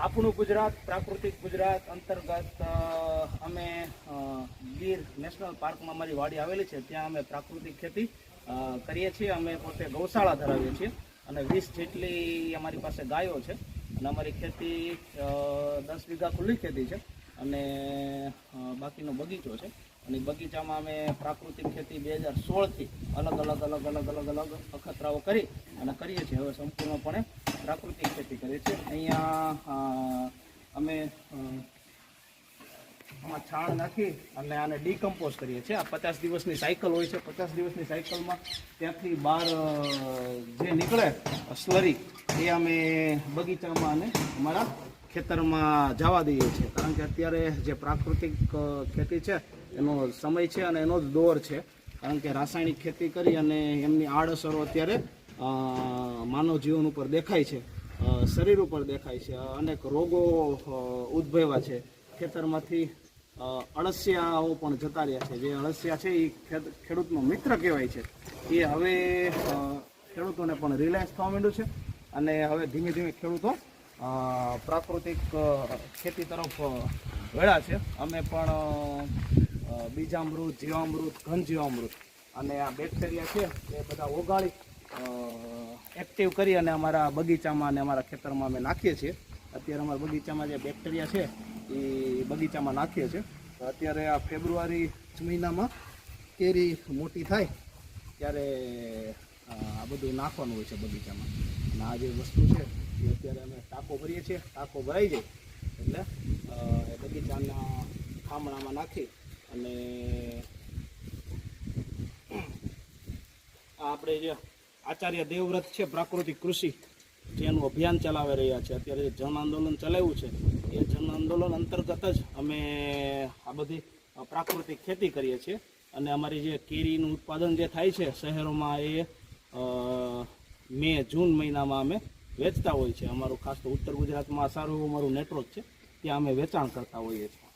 આપણું ગુજરાત, પ્રાકૃતિક ગુજરાત અંતર્ગત અમે ગીર નેશનલ પાર્કમાં અમારી વાડી આવેલી છે. ત્યાં અમે પ્રાકૃતિક ખેતી કરીએ છીએ. અમે પોતે ગૌશાળા ધરાવીએ છીએ અને વીસ જેટલી અમારી પાસે ગાયો છે અને અમારી ખેતી દસ વીઘા ખુલ્લી ખેતી છે અને બાકીનો બગીચો છે. અને બગીચામાં અમે પ્રાકૃતિક ખેતી બે હજાર સોળથી અલગ અલગ અલગ અલગ અલગ અલગ અખતરાઓ કરી અને કરીએ છીએ. હવે સંપૂર્ણપણે પ્રાકૃતિક ખેતી કરીએ છીએ. અહીંયા અમે આમાં છાણ નાખી અને આને ડીકમ્પોઝ કરીએ છીએ. આ પચાસ દિવસની સાયકલ હોય છે. પચાસ દિવસની સાયકલમાં ત્યાંથી બહાર જે નીકળે સ્લરી એ અમે બગીચામાં અને અમારા ખેતરમાં જવા દઈએ છીએ. કારણ કે અત્યારે જે પ્રાકૃતિક ખેતી છે, એનો સમય છે અને એનો જ દોર છે. કારણ કે રાસાયણિક ખેતી કરી અને એમની આડઅસરો અત્યારે માનવ જીવન ઉપર દેખાય છે. શરીર ઉપર દેખાય છે. અનેક રોગો ઉદ્ભવ્યા છે. ખેતરમાંથી અળસિયાઓ પણ જતા રહ્યા છે. જે અળસિયા છે એ ખેડ- ખેડૂતનો મિત્ર કહેવાય છે. એ હવે ખેડૂતોને પણ રિલાયન્સ થવા માંડ્યું છે અને હવે ધીમે ધીમે ખેડૂતો પ્રાકૃતિક ખેતી તરફ વળ્યા છે. અમે પણ બીજામૃત, જીવામૃત ઘન જીવામૃત અને આ બેક્ટેરિયા છે એ બધા ઓગાળી એક્ટિવ કરી અને અમારા બગીચામાં અને અમારા ખેતરમાં અમે નાખીએ છીએ. અત્યારે અમારા બગીચામાં જે બેક્ટેરિયા છે, એ બગીચામાં નાખીએ છીએ. અત્યારે આ ફેબ્રુઆરી મહિનામાં કેરી મોટી થાય, ત્યારે આ બધું નાખવાનું હોય છે બગીચામાં. અને આ જે વસ્તુ છે, એ અત્યારે અમે ટાંકો ભરીએ છીએ. ટાંકો ભરાઈ જાય, એટલે બગીચાના ખામણામાં નાખી અને આપણે જે આચાર્ય દેવવ્રત છે, પ્રાકૃતિક કૃષિ, જેનું અભિયાન ચલાવી રહ્યા છે. અત્યારે જે જન આંદોલન ચલાવ્યું છે, એ જન આંદોલન અંતર્ગત જ અમે આ બધી પ્રાકૃતિક ખેતી કરીએ છીએ. અને અમારી જે કેરીનું ઉત્પાદન જે થાય છે, શહેરોમાં એ મે, જૂન મહિનામાં અમે વેચતા હોઈએ છીએ. અમારું ખાસ તો ઉત્તર ગુજરાતમાં સારું એવું અમારું નેટવર્ક છે, ત્યાં અમે વેચાણ કરતા હોઈએ છીએ.